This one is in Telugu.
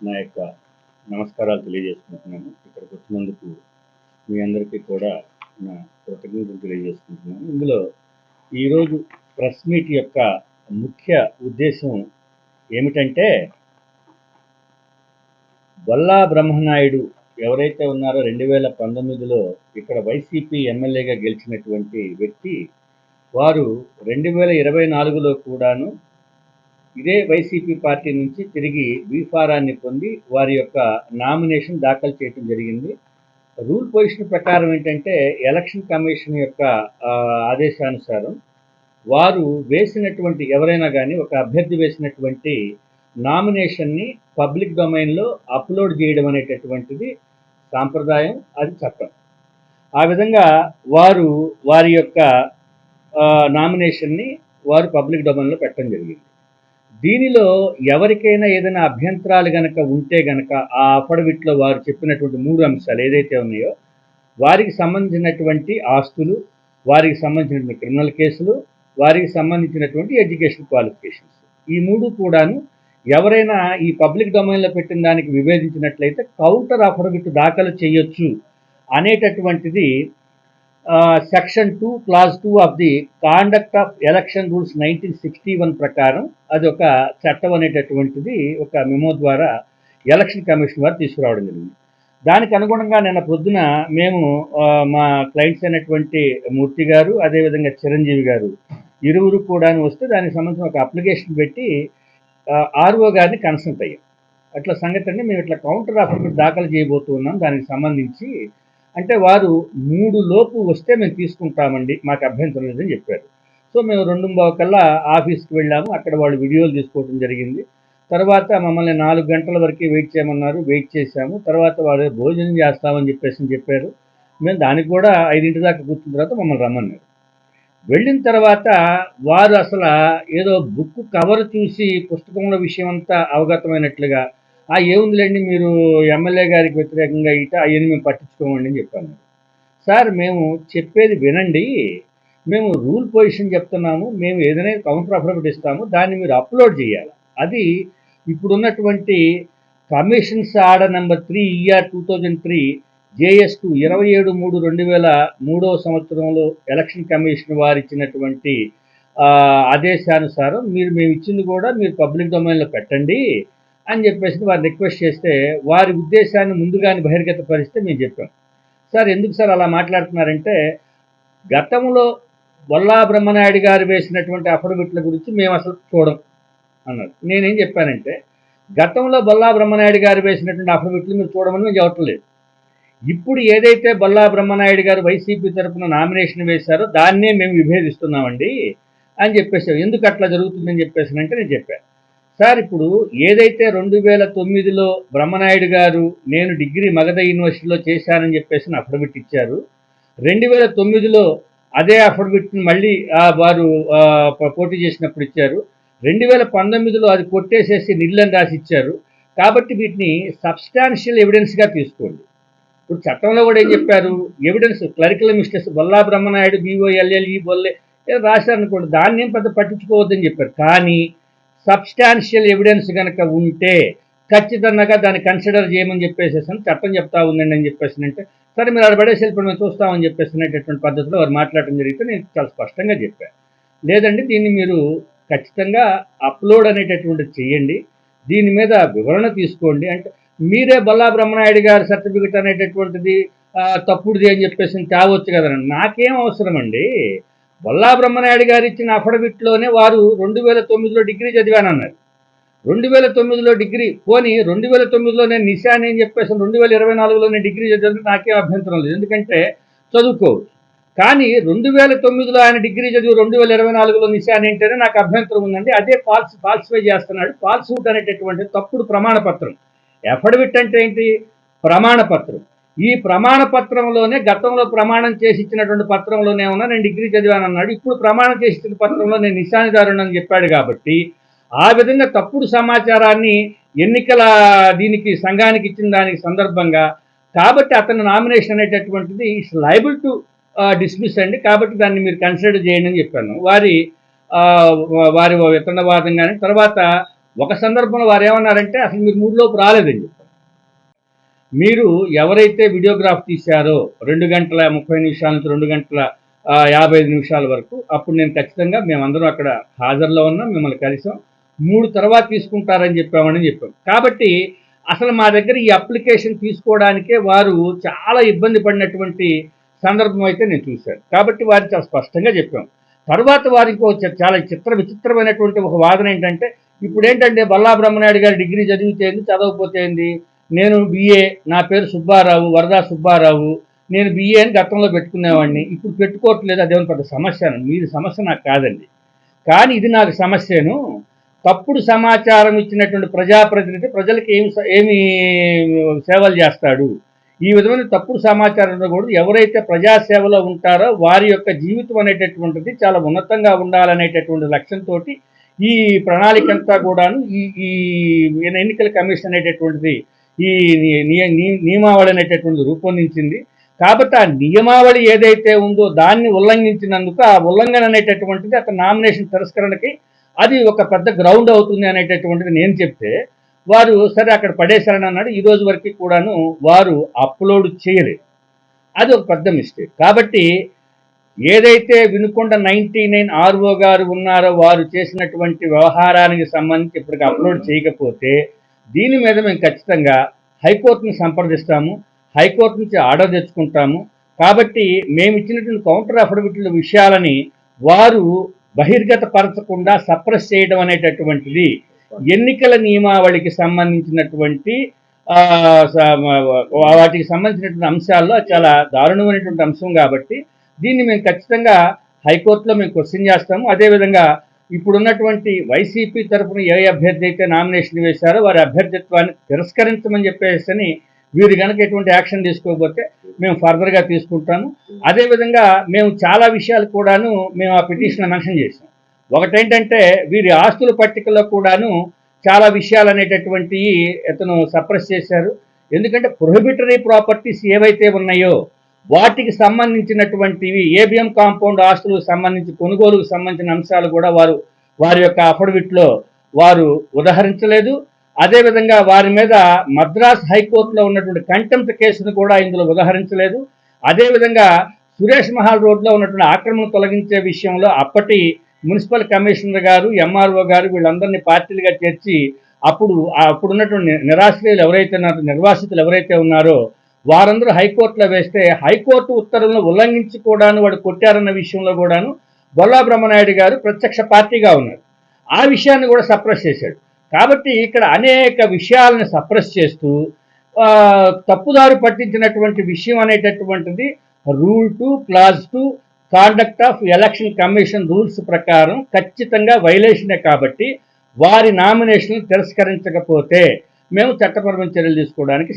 నా యొక్క నమస్కారాలు తెలియజేసుకుంటున్నాను. ఇక్కడికి వచ్చినందుకు మీ అందరికీ కూడా నా కృతజ్ఞతలు తెలియజేసుకుంటున్నాను. ఇందులో ఈరోజు ప్రెస్ మీట్ యొక్క ముఖ్య ఉద్దేశం ఏమిటంటే బొల్లా బ్రహ్మనాయుడు ఎవరైతే ఉన్నారో రెండు వేల పంతొమ్మిదిలో ఇక్కడ వైసీపీ ఎమ్మెల్యేగా గెలిచినటువంటి వ్యక్తి వారు రెండు వేల ఇరవై నాలుగులో కూడాను ఇదే వైసీపీ పార్టీ నుంచి తిరిగి బీఫారాన్ని పొంది వారి యొక్క నామినేషన్ దాఖలు చేయడం జరిగింది. రూల్ పొజిషన్ ప్రకారం ఏంటంటే ఎలక్షన్ కమిషన్ యొక్క ఆదేశానుసారం వారు వేసినటువంటి ఎవరైనా కానీ ఒక అభ్యర్థి వేసినటువంటి నామినేషన్ని పబ్లిక్ డొమైన్లో అప్లోడ్ చేయడం అనేటటువంటిది సాంప్రదాయం అది చట్టం. ఆ విధంగా వారు వారి యొక్క నామినేషన్ని వారు పబ్లిక్ డొమైన్లో పెట్టడం జరిగింది. దీనిలో ఎవరికైనా ఏదైనా అభ్యంతరాలు గనక ఉంటే గనక ఆ అఫడవిట్లో వారు చెప్పినటువంటి మూడు అంశాలు ఏదైతే ఉన్నాయో వారికి సంబంధించినటువంటి ఆస్తులు వారికి సంబంధించినటువంటి క్రిమినల్ కేసులు వారికి సంబంధించినటువంటి ఎడ్యుకేషన్ క్వాలిఫికేషన్స్ ఈ మూడు కూడాను ఎవరైనా ఈ పబ్లిక్ డొమైన్లో పెట్టిన దానికి విభేదించినట్లయితే కౌంటర్ అఫడవిట్ దాఖలు చేయొచ్చు అనేటటువంటిది section two clause two of the conduct of election rules nineteen sixty one ప్రకారం అది ఒక చట్టం అనేటటువంటిది ఒక మెమో ద్వారా ఎలక్షన్ కమిషన్ వారు తీసుకురావడం జరిగింది. దానికి అనుగుణంగా నిన్న పొద్దున మేము మా క్లయింట్స్ అయినటువంటి మూర్తి గారు అదేవిధంగా చిరంజీవి గారు ఇరువురు కూడా వస్తే దానికి సంబంధించిన ఒక అప్లికేషన్ పెట్టి ఆర్ఓ గారిని కన్సల్ట్ అయ్యాం. అట్లా సంగతి అండి మేము ఇట్లా కౌంటర్ అఫిడవిట్ దాఖలు చేయబోతున్నాం. దానికి సంబంధించి అంటే వారు మూడు లోపు వస్తే మేము తీసుకుంటామండి. మాకు అభ్యంతరం లేదని చెప్పారు. సో మేము రెండు బావు కల్లా ఆఫీస్కి వెళ్ళాము. అక్కడ వాళ్ళు వీడియోలు తీసుకోవడం జరిగింది. తర్వాత మమ్మల్ని నాలుగు గంటల వరకు వెయిట్ చేయమన్నారు. వెయిట్ చేశాము. తర్వాత వారు భోజనం చేస్తామని చెప్పేసి చెప్పారు. మేము దానికి కూడా ఐదింటి దాకా కూర్చున్న తర్వాత మమ్మల్ని రమ్మన్నారు. వెళ్ళిన తర్వాత వారు అసలు ఏదో బుక్ కవర్ చూసి పుస్తకంలో విషయం అంతా అవగతమైనట్లుగా ఆ ఏముందిలేండి మీరు ఎమ్మెల్యే గారికి వ్యతిరేకంగా ఇట అవన్నీ మేము పట్టించుకోమండి అని చెప్పాను. సార్ మేము చెప్పేది వినండి. మేము రూల్ పొజిషన్ చెప్తున్నాము. మేము ఏదైనా కౌంటర్ అఫిడవిట్ ఇస్తాము. దాన్ని మీరు అప్లోడ్ చేయాలి. అది ఇప్పుడున్నటువంటి commissions order number three E R two thousand three J S two ఇరవై ఏడు మూడు రెండు వేల మూడవ సంవత్సరంలో ఎలక్షన్ కమిషన్ వారు ఇచ్చినటువంటి ఆదేశానుసారం మీరు మేము ఇచ్చింది కూడా మీరు పబ్లిక్ డొమైన్లో పెట్టండి. అని చెప్పేసి వారు రిక్వెస్ట్ చేస్తే వారి ఉద్దేశాన్ని ముందుగానే బహిర్గతపరిస్తే మేము చెప్పాం. సార్ ఎందుకు సార్ అలా మాట్లాడుతున్నారంటే గతంలో వల్లా బ్రహ్మనాయుడు గారు వేసినటువంటి అఫిడవిట్ల గురించి మేము అసలు చూడం అన్నారు. నేనేం చెప్పానంటే గతంలో బొల్లా బ్రహ్మనాయుడు గారు వేసినటువంటి అఫిడవిట్లు మీరు చూడమని మేము చెప్పట్లేదు ఇప్పుడు ఏదైతే బొల్లా బ్రహ్మనాయుడు గారు వైసీపీ తరఫున నామినేషన్ వేశారో దాన్నే మేము విభేదిస్తున్నామండి అని చెప్పేసాం ఎందుకు అట్లా జరుగుతుందని చెప్పేసి అంటే నేను చెప్పాను సార్ ఇప్పుడు ఏదైతే రెండు వేల తొమ్మిదిలో బ్రహ్మనాయుడు గారు నేను డిగ్రీ మగధ యూనివర్సిటీలో చేశానని చెప్పేసి అఫిడవిట్ ఇచ్చారు. రెండు వేల తొమ్మిదిలో అదే అఫిడవిట్ని మళ్ళీ వారు పోటీ చేసినప్పుడు ఇచ్చారు. రెండు వేల పంతొమ్మిదిలో అది కొట్టేసేసి నిర్లని రాసి ఇచ్చారు. కాబట్టి వీటిని సబ్స్టాన్షియల్ ఎవిడెన్స్గా తీసుకోండి. ఇప్పుడు చట్టంలో కూడా ఏం చెప్పారు? Evidence clerical mistakes Bolla Brahmanaidu B O L L E Bolle రాశారనుకోండి రాశారు అనుకోండి దాన్ని ఏం పెద్ద పట్టించుకోవద్దని చెప్పారు. కానీ సబ్స్టాన్షియల్ ఎవిడెన్స్ కనుక ఉంటే ఖచ్చితంగా దాన్ని కన్సిడర్ చేయమని చెప్పేసి చట్టం చెప్తా ఉందండి అని చెప్పేసి అంటే సరే మీరు అది పడేసి వెళ్ళిపోయి మేము చూస్తామని చెప్పేసి అనేటటువంటి పద్ధతిలో వారు మాట్లాడటం జరిగితే నేను చాలా స్పష్టంగా చెప్పాను లేదండి దీన్ని మీరు ఖచ్చితంగా అప్లోడ్ అనేటటువంటిది చేయండి. దీని మీద వివరణ తీసుకోండి. అంటే మీరే బల్లా బ్రహ్మనాయుడు గారి సర్టిఫికెట్ అనేటటువంటిది తప్పుడుది అని చెప్పేసి తేవచ్చు కదండి. నాకేం అవసరం అండి బొల్లా బ్రహ్మనాయుడు గారు ఇచ్చిన అఫడవిట్లోనే వారు రెండు వేల తొమ్మిదిలో డిగ్రీ చదివానన్నారు. రెండు వేల తొమ్మిదిలో డిగ్రీ పోనీ రెండు వేల తొమ్మిదిలో నేను నిశాని అని చెప్పేసి రెండు వేల ఇరవై నాలుగులో నేను డిగ్రీ చదివితే నాకేం అభ్యంతరం లేదు. ఎందుకంటే చదువుకోవచ్చు కానీ రెండు వేల తొమ్మిదిలో ఆయన డిగ్రీ చదివి రెండు వేల ఇరవై నాలుగులో నిశాని అంటేనే నాకు అభ్యంతరం ఉందండి. అదే ఫాల్స్ ఫాల్సిఫై చేస్తున్నాడు. ఫాల్స్హుడ్ అనేటటువంటి తప్పుడు ప్రమాణపత్రం. ఎఫడవిట్ అంటే ఏంటి? ప్రమాణపత్రం. ఈ ప్రమాణ పత్రంలోనే గతంలో ప్రమాణం చేసి ఇచ్చినటువంటి పత్రంలోనే ఉన్నా నేను డిగ్రీ చదివాను అన్నాడు. ఇప్పుడు ప్రమాణం చేసి ఇచ్చిన పత్రంలో నేను నిశానిదారుని అని చెప్పాడు కాబట్టి ఆ విధంగా తప్పుడు సమాచారాన్ని ఎన్నికల దీనికి సంఘానికి ఇచ్చిన దానికి సందర్భంగా కాబట్టి అతని నామినేషన్ అనేటటువంటిది ఇట్స్ లైబుల్ టు డిస్మిస్ అండి. కాబట్టి దాన్ని మీరు కన్సిడర్ చేయండి అని చెప్పాను. వారి వారి వితండవాదం కానీ తర్వాత ఒక సందర్భంలో వారు ఏమన్నారంటే అసలు మీరు మూడులోపు లోపు చెప్పారు మీరు ఎవరైతే వీడియోగ్రాఫ్ తీశారో రెండు గంటల ముప్పై నిమిషాల నుంచి రెండు గంటల యాభై ఐదు నిమిషాల వరకు అప్పుడు నేను ఖచ్చితంగా మేమందరం అక్కడ హాజరులో ఉన్నాం మిమ్మల్ని కలిసాం. మూడు తర్వాత తీసుకుంటారని చెప్పామని చెప్పాం. కాబట్టి అసలు మా దగ్గర ఈ అప్లికేషన్ తీసుకోవడానికే వారు చాలా ఇబ్బంది పడినటువంటి సందర్భం అయితే నేను చూశాను. కాబట్టి వారు చాలా స్పష్టంగా చెప్పాం. తర్వాత వారికి చాలా చిత్ర విచిత్రమైనటువంటి ఒక వాదన ఏంటంటే ఇప్పుడు ఏంటంటే బల్లా బ్రహ్మనాయుడు గారు డిగ్రీ చదివితే ఏంది చదవకపోతే నేను బిఏ నా పేరు సుబ్బారావు వరదా సుబ్బారావు. నేను బిఏ అని గతంలో పెట్టుకునేవాడిని. ఇప్పుడు పెట్టుకోవట్లేదు అదేమో పెద్ద సమస్య మీది సమస్య నాకు కాదండి. కానీ ఇది నాకు సమస్యను. తప్పుడు సమాచారం ఇచ్చినటువంటి ప్రజాప్రతినిధి ప్రజలకు ఏమి ఏమి సేవలు చేస్తాడు? ఈ విధమైన తప్పుడు సమాచారం ఉండకూడదు. ఎవరైతే ప్రజాసేవలో ఉంటారో వారి యొక్క జీవితం అనేటటువంటిది చాలా ఉన్నతంగా ఉండాలనేటటువంటి లక్ష్యంతో ఈ ప్రణాళిక అంతా కూడాను ఈ ఈ ఎన్నికల కమిషన్ అనేటటువంటిది ఈ ని- నియమావళి అనేటటువంటి రూపొందించింది. కాబట్టి ఆ నియమావళి ఏదైతే ఉందో దాన్ని ఉల్లంఘించినందుకు ఆ ఉల్లంఘన అనేటటువంటిది అక్కడ నామినేషన్ తిరస్కరణకి అది ఒక పెద్ద గ్రౌండ్ అవుతుంది అనేటటువంటిది నేను చెప్తే వారు సరే అక్కడ పడేశారని అన్నాడు ఈ రోజు వరకు కూడాను వారు అప్లోడ్ చేయలేదు అది ఒక పెద్ద మిస్టేక్. కాబట్టి ఏదైతే వినుకొండ నైన్టీ నైన్ ఆర్ఓ గారు ఉన్నారో వారు చేసినటువంటి వ్యవహారానికి సంబంధించి ఇప్పటికి అప్లోడ్ చేయకపోతే దీని మీద మేము ఖచ్చితంగా హైకోర్టుని సంప్రదిస్తాము హైకోర్టు నుంచి ఆర్డర్ తెచ్చుకుంటాము. కాబట్టి మేము ఇచ్చినటువంటి కౌంటర్ అఫిడవిట్ల విషయాలని వారు బహిర్గత పరచకుండా సప్రెస్ చేయడం అనేటటువంటిది ఎన్నికల నియమావళికి సంబంధించినటువంటి వాటికి సంబంధించినటువంటి అంశాల్లో చాలా దారుణమైనటువంటి అంశం కాబట్టి దీన్ని మేము ఖచ్చితంగా హైకోర్టులో మేము క్వశ్చన్ చేస్తాము. అదేవిధంగా ఇప్పుడున్నటువంటి వైసీపీ తరఫున ఏ అభ్యర్థి అయితే నామినేషన్ వేశారో వారి అభ్యర్థిత్వాన్ని తిరస్కరించమని చెప్పేసి వీరు కనుక ఎటువంటి యాక్షన్ తీసుకోకపోతే మేము ఫర్దర్గా తీసుకుంటాము. అదేవిధంగా మేము చాలా విషయాలు కూడాను మేము ఆ పిటిషన్ మెన్షన్ చేసాం ఒకటేంటంటే వీరి ఆస్తుల పట్టికలో కూడాను చాలా విషయాలు అనేటటువంటివి ఇతను సప్రెస్ చేశారు. ఎందుకంటే ప్రొహిబిటరీ ప్రాపర్టీస్ ఏవైతే ఉన్నాయో వాటికి సంబంధించినటువంటివి ఏబిఎం కాంపౌండ్ ఆస్తులకు సంబంధించి కొనుగోలుకు సంబంధించిన అంశాలు కూడా వారు వారి యొక్క అఫిడవిట్లో వారు ఉదహరించలేదు. అదేవిధంగా వారి మీద మద్రాస్ హైకోర్టులో ఉన్నటువంటి కంటెంప్ట్ కేసును కూడా ఇందులో ఉదహరించలేదు. అదేవిధంగా సురేష్ మహల్ రోడ్లో ఉన్నటువంటి ఆక్రమణ తొలగించే విషయంలో అప్పటి మున్సిపల్ కమిషనర్ గారు ఎంఆర్ఓ గారు వీళ్ళందరినీ పార్టీలుగా చేర్చి అప్పుడు అప్పుడున్నటువంటి నిరాశ్రయులు ఎవరైతే ఉన్నారో నిర్వాసితులు ఎవరైతే ఉన్నారో వారందరూ హైకోర్టులో వేస్తే హైకోర్టు ఉత్తర్వులను ఉల్లంఘించి కూడాను వాడు కొట్టారన్న విషయంలో కూడాను బొల్లా బ్రహ్మనాయుడు గారు ప్రత్యక్ష పార్టీగా ఉన్నారు. ఆ విషయాన్ని కూడా సప్రెస్ చేశాడు. కాబట్టి ఇక్కడ అనేక విషయాలను సప్రెస్ చేస్తూ తప్పుదారు పట్టించినటువంటి విషయం అనేటటువంటిది rule two clause two conduct of election commission rules ప్రకారం ఖచ్చితంగా వైలేషనే కాబట్టి వారి నామినేషన్ తిరస్కరించకపోతే మేము చట్టపరమైన చర్యలు తీసుకోవడానికి